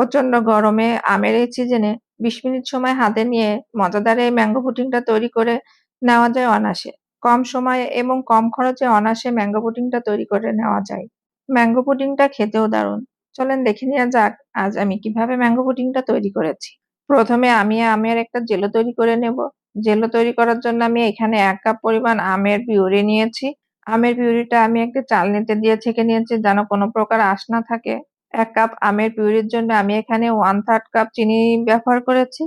প্রচণ্ড গরমে আমের এই সিজনে বিশ মিনিট সময় হাতে নিয়ে মজাদার এই ম্যাঙ্গো পুডিংটা তৈরি করে নেওয়া যায় অনায়াসে। কম সময়ে এবং কম খরচে অনায়াসে ম্যাঙ্গো পুডিংটা তৈরি করে নেওয়া যায়। ম্যাঙ্গো পুডিংটা খেতেও দারুণ। চলেন দেখে নেওয়া যাক আজ আমি কীভাবে ম্যাঙ্গো পুডিংটা তৈরি করেছি। প্রথমে আমি আমের একটা জেলো তৈরি করে নেব। জেলো তৈরি করার জন্য আমি এখানে এক কাপ পরিমাণ আমের পিউরি নিয়েছি। আমের পিউরিটা আমি একটা চালনিতে দিয়ে ছেঁকে নিয়েছি যেন কোনো প্রকার আঁশ না থাকে। এক কাপ আমের পিউরির জন্য আমি এখানে ওয়ান থার্ড কাপ চিনি ব্যবহার করেছি।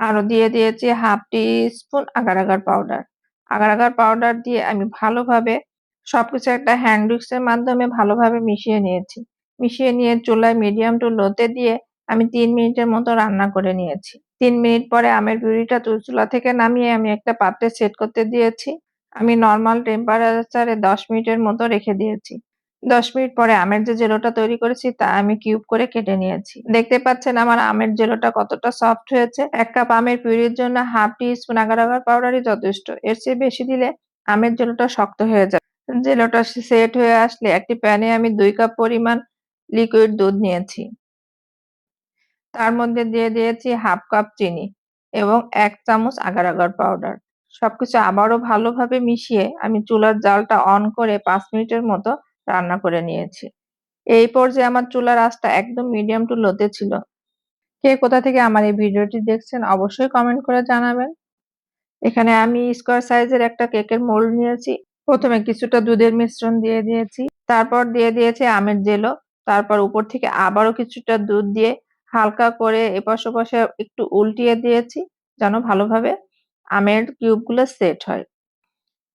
আরও দিয়ে দিয়েছি half teaspoon agar agar powder agar agar powder দিয়ে আমি ভালোভাবে সবকিছু একটা হ্যান্ড উইক্সের মাধ্যমে ভালোভাবে মিশিয়ে নিয়েছি। মিশিয়ে নিয়ে চুলায় মিডিয়াম টু লোতে দিয়ে আমি তিন মিনিটের মতো রান্না করে নিয়েছি। তিন মিনিট পরে আমের পিউরিটা চুলা থেকে নামিয়ে আমি একটা পাত্রে সেট করতে দিয়েছি। আমি নর্মাল টেম্পারেচারে দশ মিনিটের মতো রেখে দিয়েছি। দশ মিনিট পরে আমের যে জেলোটা তৈরি করেছি, তা আমি কিউব করে কেটে নিয়েছি। দেখতে পাচ্ছেন আমার আমের জেলোটা কতটা সফট হয়েছে। এক কাপ আমের পিউরির জন্য half teaspoon agar agar পাউডারই যথেষ্ট। এর চেয়ে বেশি দিলে আমের জেলোটা শক্ত হয়ে যায়। জেলোটা সেট হয়ে আসলে একটি প্যানে আমি দুই কাপ পরিমাণ লিকুইড দুধ নিয়েছি। তার মধ্যে দিয়ে দিয়েছি হাফ কাপ চিনি এবং এক চামচ আগার আগার পাউডার। সবকিছু আবারও ভালোভাবে মিশিয়ে আমি চুলার জালটা অন করে পাঁচ মিনিটের মতো রান্না করে নিয়েছি। এই পর্যায়ে আমার চুলার আঁচটা একদম মিডিয়াম টু লোতে ছিল। কে কোথা থেকে আমার এই ভিডিওটি দেখছেন অবশ্যই কমেন্ট করে জানাবেন। এখানে আমি স্কোয়ার সাইজের একটা কেকের মোল্ড নিয়েছি। প্রথমে কিছুটা দুধের মিশ্রণ দিয়ে দিয়েছি। তারপর দিয়ে দিয়েছি আমের জেলো। তারপর উপর থেকে আবারও কিছুটা দুধ দিয়ে হালকা করে এপাশ ওপাশে একটু উল্টিয়ে দিয়েছি, যেন ভালোভাবে আমের কিউবগুলো সেট হয়।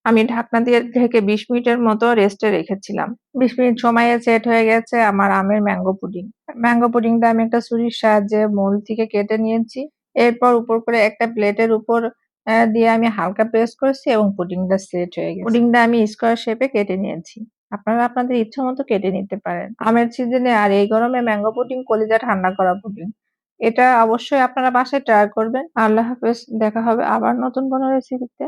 আমি ঢাকনা দিয়ে ঢেকে বিশ মিনিটের মতো রেস্টে রেখেছিলাম। বিশ মিনিট সময়ে সেট হয়ে গেছে আমার আমের ম্যাঙ্গো পুডিং ম্যাঙ্গো পুডিংটা আমি একটা ছুরির সাহায্যে মূল থেকে কেটে নিয়েছি। এরপর উপর করে একটা প্লেটের উপর দিয়ে আমি হালকা প্রেস করেছি এবং পুডিংটা সেট হয়ে গেছে। পুডিংটা আমি স্কোয়ার শেপে কেটে নিয়েছি। আপনারা আপনাদের ইচ্ছা মতো কেটে নিতে পারেন। আমের সিজনে আর এই গরমে ম্যাঙ্গো পুডিং কলিজা ঠান্ডা করা পুডিং এটা অবশ্যই আপনারা বাসায় ট্রাই করবেন। আল্লাহ হাফেজ। দেখা হবে আবার নতুন কোনো রেসিপিতে